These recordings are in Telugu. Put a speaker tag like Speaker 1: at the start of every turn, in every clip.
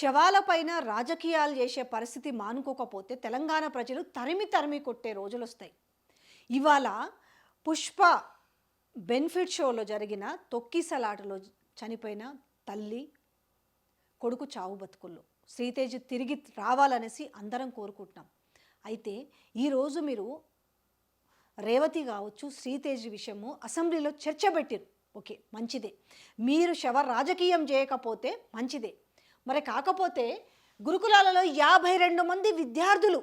Speaker 1: శవాలపైన రాజకీయాలు చేసే పరిస్థితి మానుకోకపోతే తెలంగాణ ప్రజలు తరిమి తరిమి కొట్టే రోజులు వస్తాయి ఇవాళ పుష్ప బెనిఫిట్ షోలో జరిగిన తొక్కిసలాటలో చనిపోయిన తల్లి కొడుకు చావు బతుకుల్లో. శ్రీతేజ్ తిరిగి రావాలనేసి అందరం కోరుకుంటున్నాం. అయితే ఈరోజు మీరు రేవతి కావచ్చు శ్రీతేజ్ విషయము అసెంబ్లీలో చర్చ పెట్టిరు. ఓకే మంచిదే. మీరు శవ రాజకీయం చేయకపోతే మంచిదే. మరి కాకపోతే గురుకులాలలో యాభై రెండు మంది విద్యార్థులు.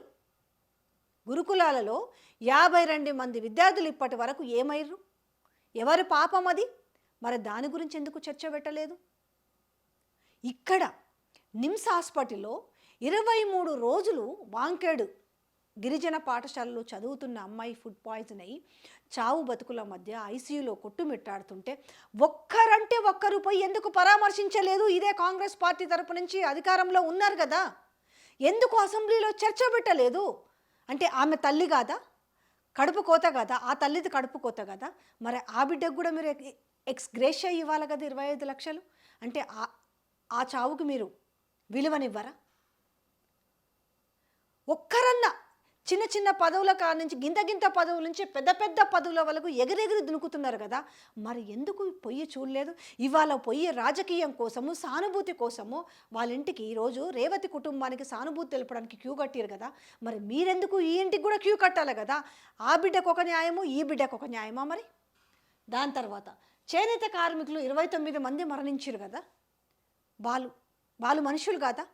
Speaker 1: గురుకులాలలో యాభై రెండు మంది విద్యార్థులు ఇప్పటి వరకు ఏమైర్రు ఎవరి పాపం అది? మరి దాని గురించి ఎందుకు చర్చ పెట్టలేదు? ఇక్కడ నిమ్స్ హాస్పిటల్లో ఇరవై మూడు రోజులు వాంకేడు గిరిజన పాఠశాలలో చదువుతున్న అమ్మాయి ఫుడ్ పాయిజన్ అయ్యి చావు బతుకుల మధ్య ఐసీయూలో కొట్టుమిట్టాడుతుంటే ఒక్కరంటే ఒక్కరు పోయి ఎందుకు పరామర్శించలేదు? ఇదే కాంగ్రెస్ పార్టీ తరపు నుంచి అధికారంలో ఉన్నారు కదా. ఎందుకు అసెంబ్లీలో చర్చ పెట్టలేదు? అంటే ఆమె తల్లి కాదా? కడుపు కోత కదా? ఆ తల్లిది కడుపు కోత కదా? మరి ఆ బిడ్డకు కూడా మీరు ఎక్స్ గ్రేషియా ఇవ్వాలి కదా ఇరవై ఐదు లక్షలు? అంటే ఆ ఆ చావుకు మీరు విలువనివ్వరా? ఒక్కరన్నా చిన్న చిన్న పదవుల కాడ నుంచి గింత గింత పదవుల నుంచి పెద్ద పెద్ద పదవుల వరకు ఎగిరెగిరి దునుకుతున్నారు కదా. మరి ఎందుకు పొయ్యి చూడలేదు? ఇవాళ పొయ్యి రాజకీయం కోసము సానుభూతి కోసము వాళ్ళ ఇంటికి ఈరోజు రేవతి కుటుంబానికి సానుభూతి తెలపడానికి క్యూ కట్టారు కదా. మరి మీరెందుకు ఈ ఇంటికి కూడా క్యూ కట్టాలి కదా? ఆ బిడ్డకు ఒక న్యాయము ఈ బిడ్డకు ఒక న్యాయమా మరి? దాని తర్వాత చేనేత కార్మికులు ఇరవై తొమ్మిది మంది మరణించారు కదా. వాళ్ళు వాళ్ళు మనుషులు కాదా?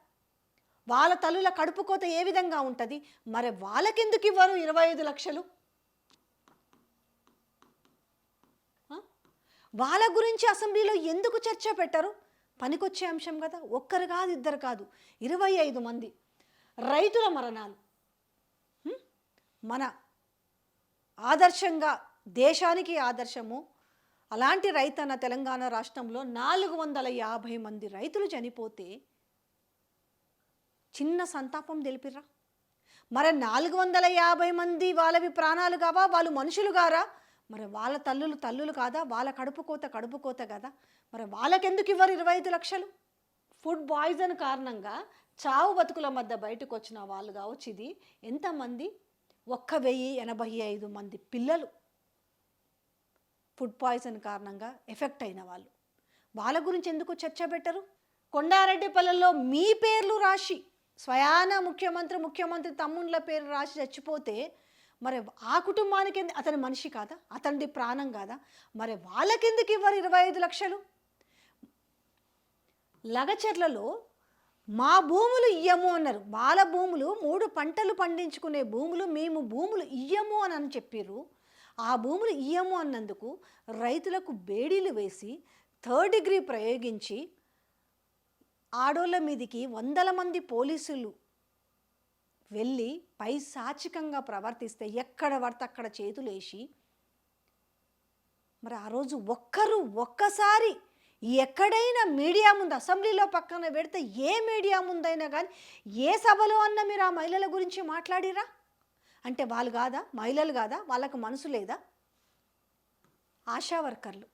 Speaker 1: వాళ్ళ తల్లుల కడుపు కోత ఏ విధంగా ఉంటుంది? మరి వాళ్ళకెందుకు ఇవ్వరు ఇరవై ఐదు లక్షలు? వాళ్ళ గురించి అసెంబ్లీలో ఎందుకు చర్చ పెట్టరు? పనికొచ్చే అంశం కదా ఒక్కరు కాదు ఇద్దరు కాదు. ఇరవై ఐదు మంది. రైతుల మరణాలు. మన ఆదర్శంగా దేశానికి ఆదర్శము. అలాంటి రైతన్న తెలంగాణ రాష్ట్రంలో నాలుగు వందల యాభై మంది రైతులు చనిపోతే చిన్న సంతాపం తెలిపిర్రా? మరి నాలుగు వందల యాభై మంది వాళ్ళవి ప్రాణాలు కావా? వాళ్ళు మనుషులు గారా మరి వాళ్ళ తల్లులు తల్లులు కాదా? వాళ్ళ కడుపు కోత కడుపు కోత కదా? మరి వాళ్ళకెందుకు ఇవ్వరు ఇరవై ఐదు లక్షలు? ఫుడ్ పాయిజన్ కారణంగా చావు బతుకుల మధ్య బయటకు వచ్చిన వాళ్ళు కావచ్చు ఇది. ఎంతమంది? ఒక్క వెయ్యి ఎనభై ఐదు మంది పిల్లలు ఫుడ్ పాయిజన్ కారణంగా ఎఫెక్ట్ అయిన వాళ్ళు. వాళ్ళ గురించి ఎందుకు చర్చ పెట్టరు? కొండారెడ్డిపల్లెలో మీ పేర్లు రాసి స్వయాన ముఖ్యమంత్రి ముఖ్యమంత్రి తమ్ముళ్ళ పేరు రాసి చచ్చిపోతే మరి ఆ కుటుంబానికి అతని మనిషి కాదా? అతనిది ప్రాణం కాదా? మరి వాళ్ళకెందుకు ఇవ్వరు ఇరవై ఐదు లక్షలు? లగచర్లలో మా భూములు ఇయ్యము అన్నారు. వాళ్ళ భూములు మూడు పంటలు పండించుకునే భూములు మేము భూములు ఇయ్యము అని అని చెప్పారు ఆ భూములు ఇయ్యము అన్నందుకు రైతులకు బేడీలు వేసి థర్డ్ డిగ్రీ ప్రయోగించి ఆడోళ్ళ మీదికి వందల మంది పోలీసులు వెళ్ళి పైశాచికంగా ప్రవర్తిస్తే ఎక్కడ పడితే అక్కడ చేతులు వేసి మరి ఆ రోజు ఒక్కరు ఒక్కసారి ఎక్కడైనా మీడియా ముందు అసెంబ్లీలో పక్కన పెడితే ఏ మీడియా ముందైనా కానీ ఏ సభలో అన్న మీరు ఆ మహిళల గురించి మాట్లాడిరా? అంటే వాళ్ళు కాదా? మహిళలు కాదా? వాళ్ళకు మనసు లేదా? ఆశా వర్కర్లు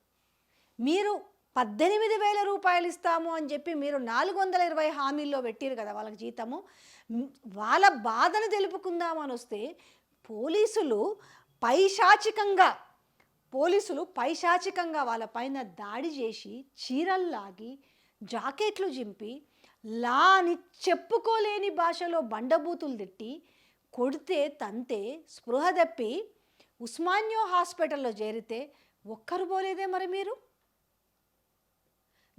Speaker 1: మీరు పద్దెనిమిది వేల రూపాయలు ఇస్తాము అని చెప్పి మీరు నాలుగు వందల ఇరవై హామీల్లో పెట్టారు కదా వాళ్ళకి జీతము. వాళ్ళ బాధను తెలుపుకుందామని వస్తే పోలీసులు పైశాచికంగా పోలీసులు పైశాచికంగా వాళ్ళ పైన దాడి చేసి చీరలు లాగి జాకెట్లు జింపి లా అని చెప్పుకోలేని భాషలో బండబూతులు తిట్టి కొడితే తంతే స్పృహ తప్పి ఉస్మానియో హాస్పిటల్లో చేరితే ఒక్కరు పోలేదే మరి మీరు?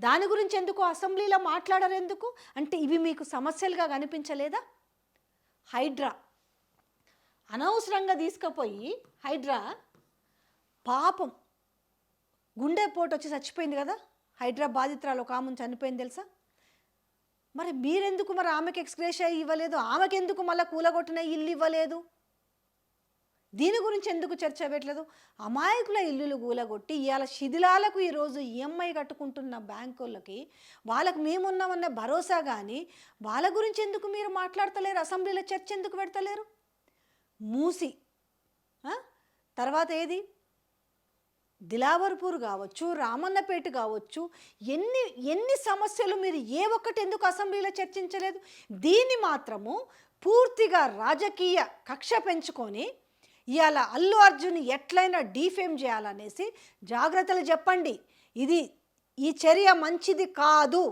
Speaker 1: దాని గురించి ఎందుకు అసెంబ్లీలో మాట్లాడరు ఎందుకు అంటే ఇవి మీకు సమస్యలుగా కనిపించలేదా? హైడ్రా. అనవసరంగా తీసుకుపోయి హైడ్రా పాపం. గుండెపోటు వచ్చి చచ్చిపోయింది కదా? హైడ్రా బాధితురాలు ఒక ఆమె చనిపోయింది తెలుసా? మరి మీరెందుకు మరి ఆమెకి ఎక్స్గ్రేషియా ఇవ్వలేదు? ఆమెకెందుకు మళ్ళీ కూలగొట్టిన ఇల్లు ఇవ్వలేదు? దీని గురించి ఎందుకు చర్చ పెట్టలేదు? అమాయకుల ఇల్లులు గూలగొట్టి ఇవాళ శిథిలాలకు ఈరోజు ఈఎంఐ కట్టుకుంటున్న బ్యాంకులకి వాళ్ళకు మేమున్నామన్న భరోసా కానీ వాళ్ళ గురించి ఎందుకు మీరు మాట్లాడతలేరు? అసెంబ్లీలో చర్చ ఎందుకు పెడతలేరు? మూసి. తర్వాత ఏది? దిలావర్పూర్ కావచ్చు రామన్నపేట కావచ్చు ఎన్ని ఎన్ని సమస్యలు మీరు ఏ ఒక్కటి ఎందుకు అసెంబ్లీలో చర్చించలేదు? దీన్ని మాత్రము పూర్తిగా రాజకీయ కక్ష పెంచుకొని ఇవాళ అల్లు అర్జున్ ఎట్లయినా డీఫేమ్ చేయాలనేసి జాగ్రత్తలు చెప్పండి. ఇది ఈ చర్య మంచిది కాదు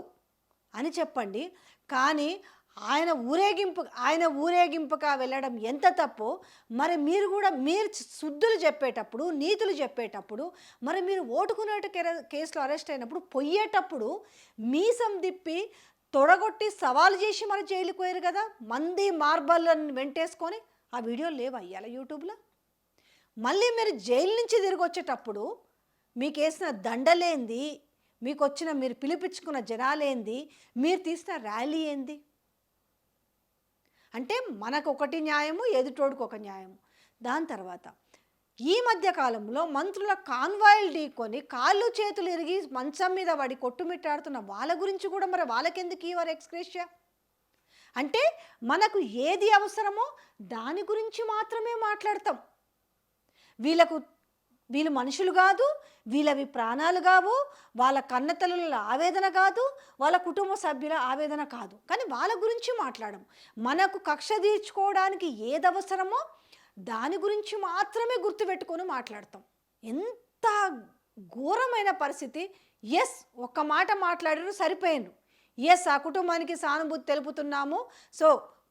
Speaker 1: అని చెప్పండి. కానీ ఆయన ఊరేగింపు ఆయన ఊరేగింపుగా వెళ్ళడం ఎంత తప్పో మరి మీరు కూడా మీరు శుద్ధులు చెప్పేటప్పుడు నీతులు చెప్పేటప్పుడు మరి మీరు ఓటుకునేట కేసులో అరెస్ట్ అయినప్పుడు పొయ్యేటప్పుడు మీసం తిప్పి తొడగొట్టి సవాలు చేసి మరి జైలుకు పోయారు కదా? మంది మార్బల్ని వెంటేసుకొని ఆ వీడియోలు లేవు అయ్యాల యూట్యూబ్లో? మళ్ళీ మీరు జైలు నుంచి తిరిగి వచ్చేటప్పుడు మీకు వేసిన దండలేంది? మీకు వచ్చిన మీరు పిలిపించుకున్న జనాలేంది? మీరు తీసిన ర్యాలీ ఏంది? అంటే మనకు ఒకటి న్యాయము ఎదుటోడికి ఒక న్యాయము. దాని తర్వాత ఈ మధ్య కాలంలో మంత్రుల కాన్వాయిల్ ఢీకొని కాళ్ళు చేతులు ఇరిగి మంచం మీద పడి కొట్టుమిట్టాడుతున్న వాళ్ళ గురించి కూడా మరి వాళ్ళకెందుకు ఇవ్వరు ఎక్స్క్రేషియా అంటే మనకు ఏది అవసరమో దాని గురించి మాత్రమే మాట్లాడతాం. వీళ్ళకు వీళ్ళు మనుషులు కాదు వీళ్ళవి ప్రాణాలు కావు వాళ్ళ కన్నతల్లుల ఆవేదన కాదు వాళ్ళ కుటుంబ సభ్యుల ఆవేదన కాదు. కానీ వాళ్ళ గురించి మాట్లాడము. మనకు కక్ష తీర్చుకోవడానికి ఏది అవసరమో దాని గురించి మాత్రమే గుర్తుపెట్టుకొని మాట్లాడతాం. ఎంత ఘోరమైన పరిస్థితి. ఎస్ ఒక్క మాట మాట్లాడారు సరిపోయాను ఎస్ ఆ కుటుంబానికి సానుభూతి తెలుపుతున్నాము. సో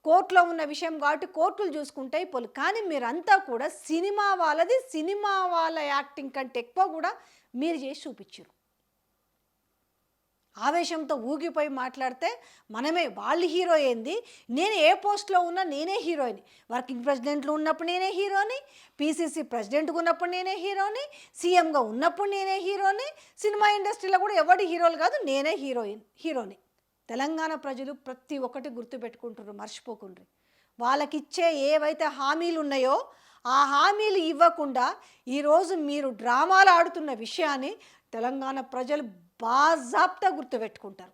Speaker 1: కోర్టులో ఉన్న విషయం కాబట్టి కోర్టులు చూసుకుంటాయి పోలు. కానీ మీరంతా కూడా సినిమా వాళ్ళది సినిమా వాళ్ళ యాక్టింగ్ కంటే ఎక్కువ కూడా మీరు చేసి చూపించారు. ఆవేశంతో ఊగిపోయి మాట్లాడితే మనమే వాళ్ళు హీరో ఏంది? నేను ఏ పోస్ట్లో ఉన్నా నేనే హీరోయిన్. వర్కింగ్ ప్రెసిడెంట్లు ఉన్నప్పుడు నేనే హీరోని పీసీసీ ప్రెసిడెంట్గా ఉన్నప్పుడు నేనే హీరోని సీఎంగా ఉన్నప్పుడు నేనే హీరోని సినిమా ఇండస్ట్రీలో కూడా ఎవరి హీరోలు కాదు నేనే హీరోయిన్ హీరోని. తెలంగాణ ప్రజలు ప్రతి ఒక్కటి గుర్తుపెట్టుకుంటారు మర్చిపోకుండ్రి. వాళ్ళకిచ్చే ఏవైతే హామీలు ఉన్నాయో ఆ హామీలు ఇవ్వకుండా ఈరోజు మీరు డ్రామాలు ఆడుతున్న విషయాన్ని తెలంగాణ ప్రజలు బాజాబ్తా గుర్తుపెట్టుకుంటారు.